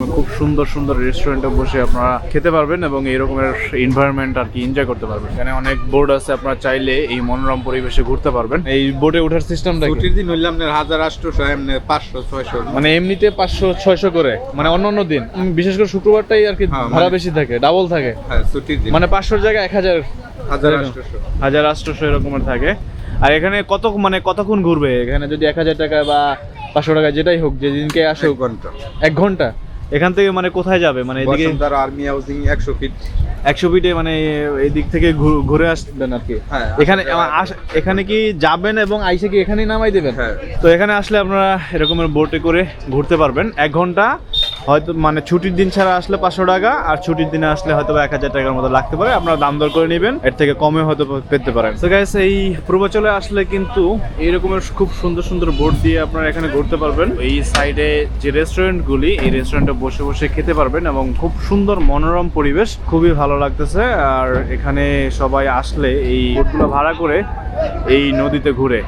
খুব সুন্দর সুন্দর রেস্টুরেন্টে বসে আপনারা খেতে পারবেন এবং এই রকমের এনভায়রনমেন্ট আর কি এনজয় করতে পারবেন। এখানে অনেক বোর্ড আছে আপনারা চাইলে এই মনোরম পরিবেশে ঘুরতে পারবেন। এই বোর্ডে ওঠার সিস্টেমটা ছুটির দিন হইলে আপনার হাজার আটশোশো এমনি পাঁচশো ছয়শো। মানে এমনিতে পাঁচশো ছয়শো করে? মানে অন্য অন্য দিন বিশেষ করে শুক্রবারটাই আর কি হ্যাঁ, ভাড়া মানে- বেশি থাকে ডাবল থাকে। হ্যাঁ ছুটির দিন। মানে পাঁচশোর জায়গায় এক হাজার হাজার। আটশোশো হাজার আটশোশো এরকমের থাকে। আর এখানে কত মানে কতক্ষণ ঘুরবে? এখানে যদি এক হাজার টাকা বা পাঁচশো টাকা যেটাই হোক যেদিনকে আসে ঘণ্টা। এক ঘণ্টা? এখান থেকে মানে কোথায় যাবে? মানে এদিকে বসুন্ধরা আর্মি হাউসিং 100 ফিট একশো ফিটে মানে এই দিক থেকে ঘুরে আসবেন আর কি? হ্যাঁ, এখানে এখানে কি যাবেন এবং আইসে কি এখানেই নামাই দেবেন? হ্যাঁ। তো এখানে আসলে আপনারা এরকমের বোটে করে ঘুরতে পারবেন। এক ঘণ্টা হয়তো মানে ছুটির দিন ছাড়া আসলে পাঁচশো টাকা, আর ছুটির দিনে আসলে হয়তো এক হাজার টাকার মতো লাগতে পারে। আপনারা দাম দর করে নেবেন, এর থেকে কমে হয়তো পেতে পারেন। তো গাইস এই পূর্বাচলে আসলে কিন্তু এই রকমের খুব সুন্দর সুন্দর বোট দিয়ে আপনারা এখানে ঘুরতে পারবেন। এই সাইডে যে রেস্টুরেন্টগুলি এই রেস্টুরেন্টে বসে বসে খেতে পারবেন এবং খুব সুন্দর মনোরম পরিবেশ, খুবই ভালো লাগতেছে। আর এখানে সবাই আসলে এই বোটগুলো ভাড়া করে এই নদীতে ঘুরে।